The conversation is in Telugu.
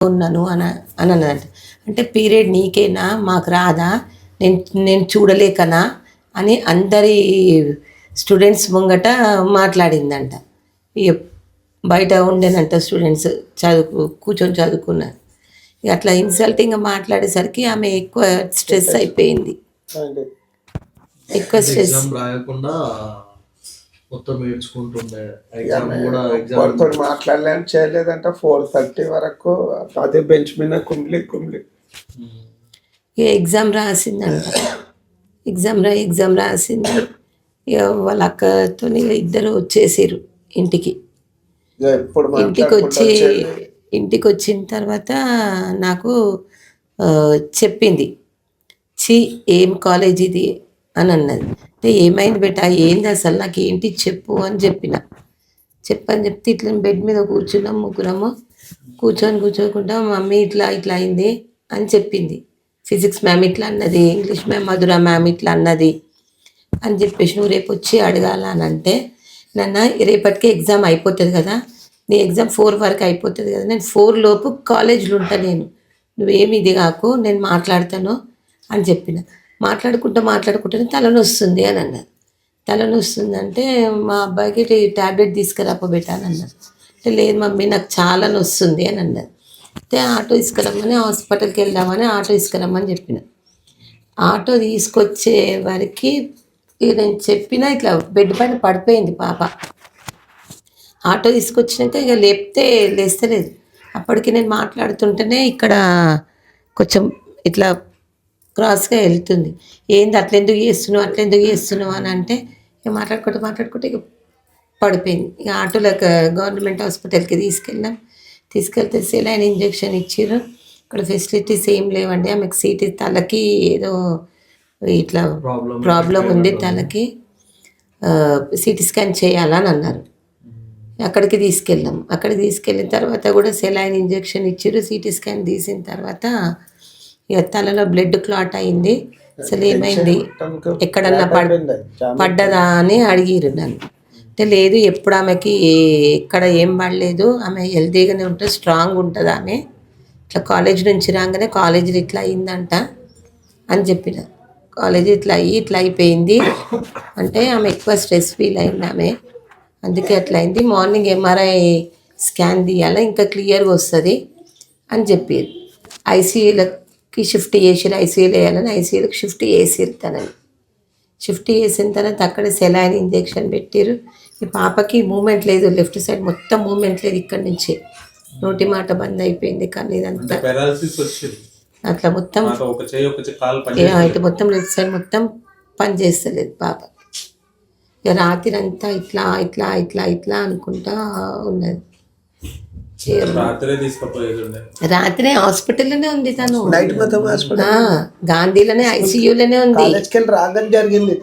ఉన్నాను అని అని అన్నదంట అంటే పీరియడ్ నీకేనా? మాకు రాదా? నేను నేను చూడలేకనా? అని అందరి స్టూడెంట్స్ ముంగట మాట్లాడిందంట. బయట ఉండేనంట స్టూడెంట్స్ చదువు కూర్చొని చదువుకున్నారు ఇక అట్లా ఇన్సల్టింగ్గా మాట్లాడేసరికి ఆమె ఎక్కువ స్ట్రెస్ అయిపోయింది. ఎక్కువ స్ట్రెస్. రాయకుండా మొత్తం నేర్చుకుంటుండే ఎగ్జామ్ కూడా ఎగ్జామ్ వాడితో మాట్లాడలేని చేయలేదంట. ఫోర్ థర్టీ వరకు అదే బెంచ్ మీద కుమ్లి కుమ్లి. ఎగ్జామ్ రాసిందంట. ఎగ్జామ్ రా ఎగ్జామ్ రాసింది. ఇక వాళ్ళ అక్కతో ఇద్దరు వచ్చేసారు ఇంటికి. ఇంటికి వచ్చి. ఇంటికి వచ్చిన తర్వాత నాకు చెప్పింది. చి ఏం కాలేజ్ ఇది? అని అన్నది అంటే ఏమైంది బెట? ఏంది అసలు? నాకు ఏంటి చెప్పు అని చెప్పిన. చెప్పని చెప్తే ఇట్లా బెడ్ మీద కూర్చున్నాం ముగ్గురము. కూర్చొని కూర్చోకుండా మమ్మీ ఇట్లా ఇట్లా అయింది అని చెప్పింది. ఫిజిక్స్ మ్యామ్ ఇట్లా అన్నది ఇంగ్లీష్ మ్యామ్ మధుర మ్యామ్ ఇట్లా అన్నది అని చెప్పేసి నువ్వు రేపు వచ్చి అడగాల అని అంటే నన్న రేపటికి ఎగ్జామ్ అయిపోతుంది కదా. నీ ఎగ్జామ్ ఫోర్ వరకు అయిపోతుంది కదా. నేను ఫోర్ లోపు కాలేజ్లో ఉంటా నేను. నువ్వేమి ఇది కాకు నేను మాట్లాడతాను అని చెప్పిన. మాట్లాడుకుంటూ మాట్లాడుకుంటూనే తలనొస్తుంది అని అన్నారు. తలనొస్తుంది అంటే మా అబ్బాయికి ట్యాబ్లెట్ తీసుకురాపోబెట్టాను అన్నారు. అంటే లేదు మమ్మీ నాకు చాలా నొస్తుంది అని అన్నారు. అయితే ఆటో తీసుకురమ్మని హాస్పిటల్కి వెళ్దామని ఆటో తీసుకురమ్మని చెప్పిన. ఆటో తీసుకొచ్చే వరకు ఇక నేను చెప్పిన ఇట్లా బెడ్ పైన పడిపోయింది పాప. ఆటో తీసుకొచ్చినాక ఇక లేపితే లేస్తలేదు. అప్పటికి నేను మాట్లాడుతుంటేనే ఇక్కడ కొంచెం ఇట్లా క్రాస్గా వెళ్తుంది. ఏంది అట్లా ఎందుకు చేస్తున్నావు? అట్లా ఎందుకు చేస్తున్నావు? అని అంటే ఇక మాట్లాడుకుంటూ మాట్లాడుకుంటూ ఇక పడిపోయింది. ఇక ఆటోలో గవర్నమెంట్ హాస్పిటల్కి తీసుకెళ్ళాం. తీసుకెళ్తే సెలైన్ ఇంజెక్షన్ ఇచ్చారు ఇక్కడ ఫెసిలిటీస్ ఏం లేవండి. ఆమెకు సీట్ తలకి ఏదో ఇట్లా ప్రాబ్లం ఉంది. తనకి సిటీ స్కాన్ చేయాలని అన్నారు. అక్కడికి తీసుకెళ్ళాం. అక్కడికి తీసుకెళ్ళిన తర్వాత కూడా సెలైన్ ఇంజెక్షన్ ఇచ్చారు సిటీ స్కాన్ తీసిన తర్వాత తలలో బ్లడ్ క్లాట్ అయింది. అసలు ఏమైంది? ఎక్కడన్నా పడ్ పడ్డదా అని అడిగిరు నన్ను. అంటే లేదు ఎప్పుడు ఆమెకి ఎక్కడ ఏం పడలేదు. ఆమె హెల్తీగానే ఉంటుంది స్ట్రాంగ్ ఉంటుంది ఆమె. ఇట్లా కాలేజ్ నుంచి రాగానే కాలేజీలో ఇట్లా అయిందంట అని చెప్పిన. కాలేజ్ ఇట్లా అయ్యి ఇట్లా అయిపోయింది. అంటే ఆమె ఎక్కువ స్ట్రెస్ ఫీల్ అయింది ఆమె. అందుకే అట్లా అయింది. మార్నింగ్ ఎంఆర్ఐ స్కాన్ తీయాలి ఇంకా క్లియర్గా వస్తుంది అని చెప్పారు ఐసీయూలకి షిఫ్ట్ చేసిరు ఐసీయూలో వేయాలని ఐసీయూలకు షిఫ్ట్ చేసిరు తనని. షిఫ్ట్ చేసిన తర్వాత అక్కడ సెలైన్ ఇంజెక్షన్ పెట్టారు ఈ పాపకి మూమెంట్ లేదు లెఫ్ట్ సైడ్ మొత్తం మూమెంట్ లేదు ఇక్కడ నుంచి. నోటి మాట బంద్ అయిపోయింది కానీ ఇదంతా. అట్లా మొత్తం ఇటు మొత్తం లెఫ్ట్ సైడ్ మొత్తం పని చేస్తలేదు పాప. ఇక రాత్రి అంతా ఇట్లా ఇట్లా ఇట్లా ఇట్లా అనుకుంటా ఉన్నది. రాత్రే హాస్పిటల్లోనే ఉంది తను. నైట్ మొత్తం హాస్పిటల్. గాంధీలోనే ఐసీయూలోనే ఉంది. రాగానే జరిగింది.